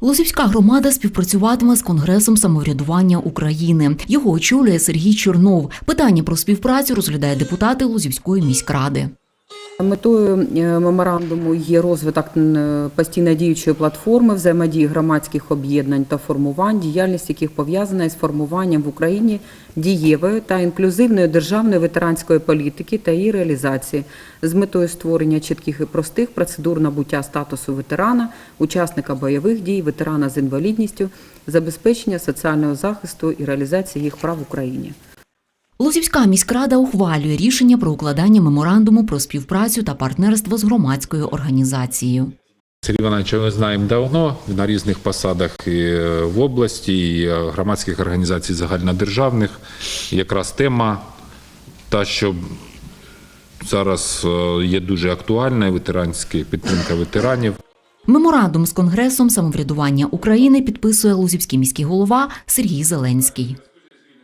Лозівська громада співпрацюватиме з Конгресом самоврядування України. Його очолює Сергій Чорнов. Питання про співпрацю розглядає депутати Лозівської міськради. Метою е, меморандуму є розвиток постійно діючої платформи взаємодії громадських об'єднань та формувань, діяльність яких пов'язана із формуванням в Україні дієвої та інклюзивної державної ветеранської політики та її реалізації з метою створення чітких і простих процедур набуття статусу ветерана, учасника бойових дій, ветерана з інвалідністю, забезпечення соціального захисту і реалізації їх прав в Україні. Лозівська міськрада ухвалює рішення про укладання меморандуму про співпрацю та партнерство з громадською організацією. Сергій Івановича ми знаємо давно на різних посадах і в області, і громадських організацій загальнодержавних. Якраз тема та, що зараз е, є дуже актуальна, ветеранська підтримка ветеранів. Меморандум з Конгресом самоврядування України підписує Лозівський міський голова Сергій Зеленський.